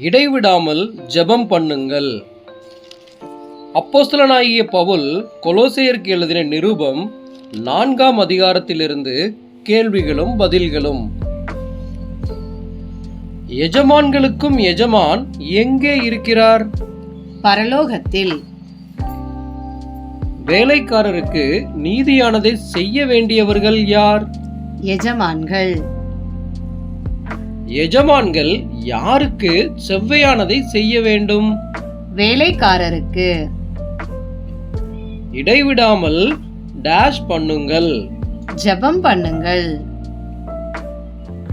இடைவிடாமல் ஜெபம் பண்ணுங்கள். அப்போஸ்தலனாகிய பவுல் கொலோசையருக்கு எழுதின நிருபம் நான்காம் அதிகாரத்திலிருந்து கேள்விகளும் பதில்களும். எஜமான்களுக்கும் எஜமான் எங்கே இருக்கிறார்? பரலோகத்தில். வேலைக்காரருக்கு நீதியானதை செய்ய வேண்டியவர்கள் யார்? எஜமான்கள். எஜமான்கள் யாருக்கு செவ்வையானதை செய்ய வேண்டும்? வேலைக்காரருக்கு. இடைவிடாமல் டேஷ் பண்ணுங்கள். ஜெபம் பண்ணுங்கள்.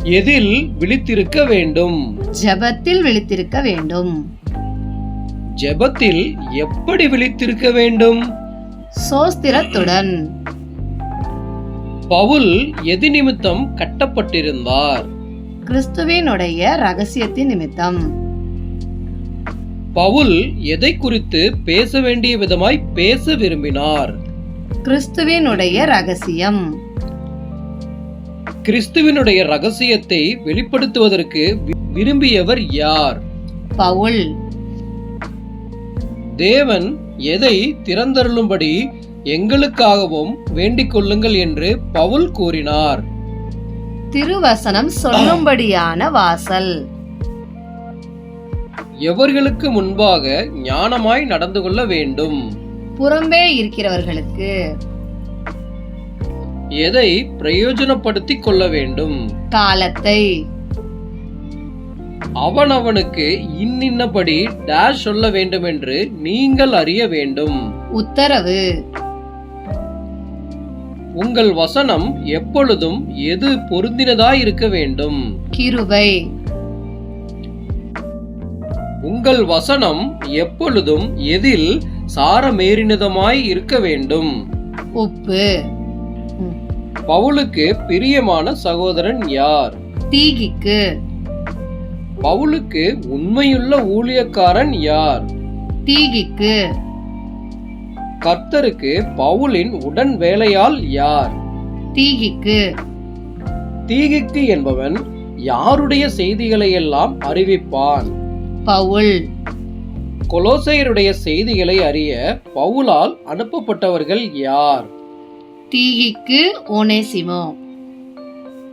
எதில் விழித்திருக்க வேண்டும்? ஜெபத்தில் விழித்திருக்க வேண்டும். ஜெபத்தில் எப்படி விழித்திருக்க வேண்டும்? சோஸ்திரத்துடன். பவுல் எது நிமித்தம் கட்டப்பட்டிருந்தார். கிறிஸ்துவினுடைய ரகசியத்தின் நிமித்தம். பவுல் எதை குறித்து பேச வேண்டிய விதமாய் பேச விரும்பினார்? கிறிஸ்துவினுடைய ரகசியம். கிறிஸ்துவினுடைய ரகசியத்தை வெளிப்படுத்துவதற்கு விரும்பியவர் யார்? பவுல். தேவன் எதை திறந்தருளும்படி எங்களுக்காகவும் வேண்டிக் கொள்ளுங்கள் என்று பவுல் கூறினார். திருவசனம் சொல்லும்படியான வாசல். எவர்களுக்கு முன்பாக ஞானமாய் நடந்து கொள்ள வேண்டும்? புறம்பே இருக்கிறவர்களுக்கு. எதை பிரயோஜனப்படுத்திக் கொள்ள வேண்டும்? காலத்தை. அவனவனுக்கு இன்னின்னபடி டேஷ் சொல்ல வேண்டும் என்று நீங்கள் அறிய வேண்டும். உத்தரவு. உங்கள் வசனம் எப்பொழுதும் எது பொருந்தினதாய் இருக்க வேண்டும்? கிருபை. உங்கள் வசனம் எப்பொழுதும் எதில் சாரமேறினதமாய் இருக்க வேண்டும்? உப்பு. பவுலுக்கு பிரியமான சகோதரன் யார்? தீகிக்கு. பவுலுக்கு உண்மையுள்ள ஊழியக்காரன் யார்? தீகிக்கு. கர்த்தருக்கு பவுலின் உடன் வேலையால் யார்? தீகிக்கு. தீகிக்கு என்பவன் யாருடைய செய்திகளை எல்லாம் அறிவிப்பான்? பவுல். கொலோசையருடைய செய்திகளை அறிய பவுலால் அனுப்பப்பட்டவர்கள் யார்? தீகிக்கு ஓனேசிமோ.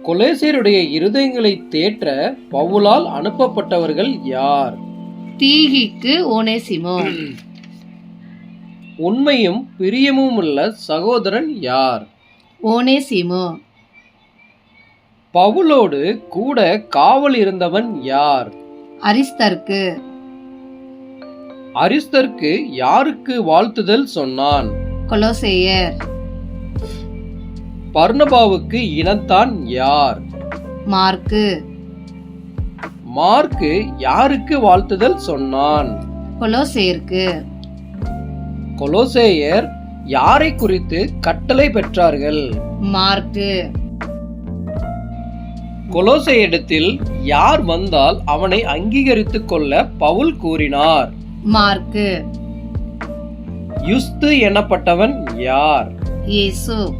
கொலேசியருடைய இருதயங்களை தேற்ற பவுலால் அனுப்பப்பட்டவர்கள் யார்? தீகிக்கு ஓனேசிமோ. உண்மையும் பிரியமும் உள்ள சகோதரன் யார்? ஓனேசிமோ பவுலோடு கூட காவல் இருந்தவன் யார்? அரிஸ்தர்க்கு. அரிஸ்தர்க்கு யாருக்கு வாழ்த்துதல் சொன்னான்? கொலோசேயர். பர்னபாவுக்கு இனத்தான் யார்? மார்க்கு. மார்க்கு யாருக்கு வாழ்த்துதல் சொன்னான்? கொலோசேயருக்கு. கொலோசேயர் யாரை குறித்து கட்டளை பெற்றார்கள்? மார்க்கு. கொலோசையிடத்தில் யார் வந்தால் அவனை அங்கீகரித்துக் கொள்ள பவுல் கூறினார். மார்க்கு. யுஸ்து எனப்பட்டவன் யார்? இயேசு.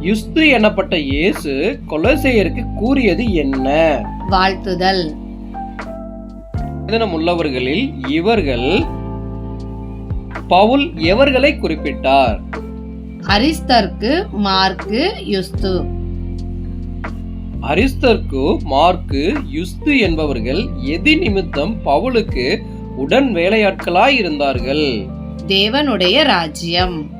யுஸ்து எனப்பட்ட இயேசு கொலோசையருக்கு கூறியது என்ன? வாழ்த்துதல். உள்ளவர்களில் இவர்கள் பவுல் எவர்களை குறிப்பிட்டார்? அரிஸ்தர்க்கு மார்க்கு யுஸ்து. அரிஸ்தர்க்கு மார்க்கு யுஸ்து என்பவர்கள் எதி நிமித்தம் பவுலுக்கு உடன் வேலையாட்களாய் இருந்தார்கள். தேவனுடைய ராஜ்யம்.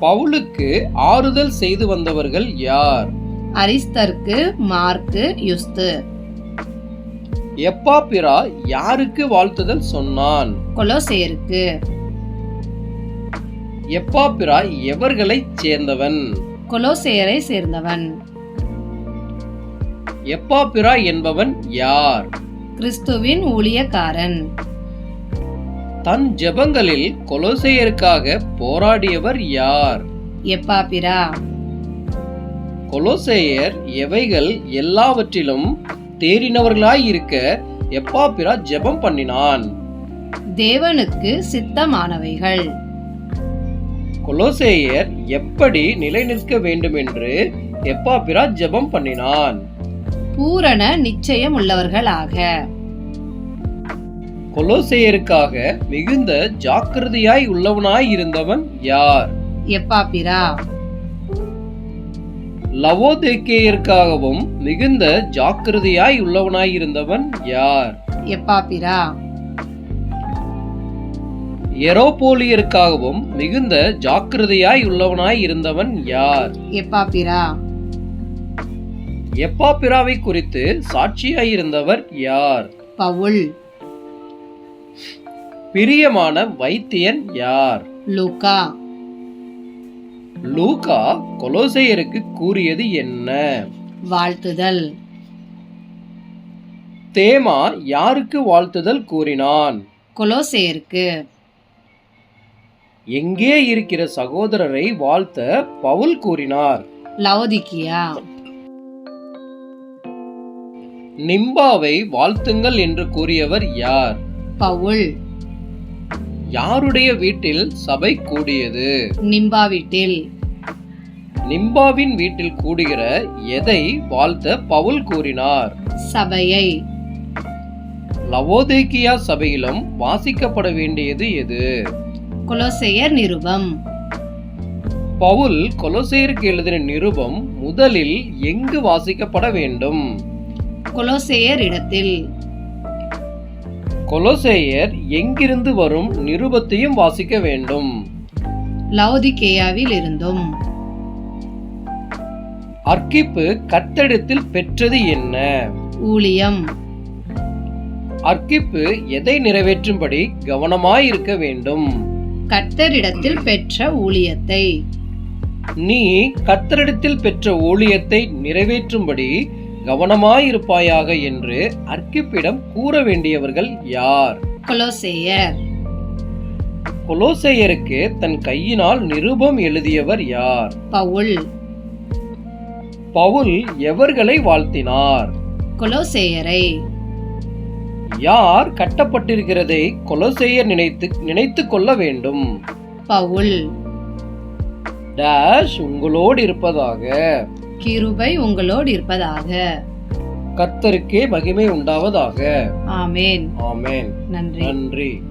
பவுலுக்கு ஆறுதல் செய்து வந்தவர்கள் யார்? அரிஸ்தர்க்கு மார்க்கு யுஸ்து. எப்பாப்பிரா யாருக்கு வாழ்த்துதல் சொன்னான்? கொலோசேயருக்கு. எப்பாப்பிரா எவர்களைச் சேர்ந்தவன்? கொலோசேயரை சேர்ந்தவன். எப்பாப்பிரா என்பவன் யார்? கிறிஸ்துவின் ஊழியக்காரன். தன் ஜெபங்களில் கொலோசையருக்காக போராடியவர் யார்? எப்பாபிரா கொலோசேயர் எவைகள் எல்லாவற்றிலும் தேறினவர்களாய் இருக்க எப்பாப்பிரா ஜெபம் பண்ணினான்? தேவனுக்கு சித்தமானவைகள். கொலோசேயர் எப்படி நிலைநிற்க வேண்டும் என்று எப்பாப்பிரா ஜெபம் பண்ணினான்? பூரண நிச்சயம் உள்ளவர்களாக கொலோசேயருக்காக மிகுந்த ஜாக்கிரதையாய் உள்ளவனாய் இருந்தவன் யார்? எப்பாப்பிரா லவோதேக்கேயருக்காகவும் மிகுந்த ஜாக்கிரதையாய் உள்ளவனாய் இருந்தவன் யார்? எப்பாப்பிரா எரோபோலியருக்காகவும் மிகுந்த ஜாக்கிரதையாய் உள்ளவனாய் இருந்தவன் யார்? எப்பாப்பிரா எப்பாப்பிராவை குறித்து சாட்சியாய் இருந்தவர் யார்? பவுல். பிரியமான வைத்தியன் யார்? லூக்கா. லூகா கொலோசேயருக்கு கூறியது என்ன? வாழ்த்துதல். தேமா யாருக்கு வாழ்த்துதல் கூறினான்? கொலோசேயருக்கு. எங்கே இருக்கிற சகோதரரை வாழ்த்த பவுல் கூறினார்? லவோதிக்கியா. நிம்பாவை வாழ்த்துங்கள் என்று கூறியவர் யார்? பவுல். யாருடைய வீட்டில் சபை கூடியது? நிம்பா வீட்டில். நிம்பாவின் வீட்டில் கூடுகிற எதை வாழ்த்த பவுல் கூறினார்? சபையை. லவோதேக்கியா சபையிலும் வாசிக்கப்பட வேண்டியது எது? கொலோசேயர் நிருபம். பவுல் கொலோசேயருக்கு எழுதின நிருபம் முதலில் எங்கு வாசிக்கப்பட வேண்டும்? கொலோசேயர் இடத்தில். கொலோசேயர் எங்கிருந்து வரும் நிருபத்தையும் வாசிக்க வேண்டும். லவோதிக்கேயாவில் இருந்தும் அர்க்கிப்பு கத்தடத்தில் பெற்றது என்ன? ஊழியம். அர்க்கிப்பு எதை நிறைவேற்றும்படி கவனமாயிருக்க வேண்டும்? கர்த்தரிடத்தில் பெற்ற ஊழியத்தை. நீ கத்தரிடத்தில் பெற்ற ஊழியத்தை நிறைவேற்றும்படி கவனமாயிருப்பாயாக என்று அர்க்கிப்பிடம் கூற வேண்டியவர்கள் யார்? கொலோசேயர். கொலோசேயருக்கு தன் கையினால் நிருபம் எழுதியவர் யார்? பவுல். பவுல் எவர்களை வாழ்த்தினார்? கொலோசேயரை. யார் கட்டப்பட்டிருக்கிறதை கொலோசேயர் நினைத்து நினைத்து கொள்ள வேண்டும். பவுல். டேஷ் உங்களோடு இருப்பதாக. கிருபை உங்களோடு இருப்பதாக. கர்த்தருக்கே மகிமை உண்டாவதாக. ஆமேன். ஆமென். நன்றி. நன்றி.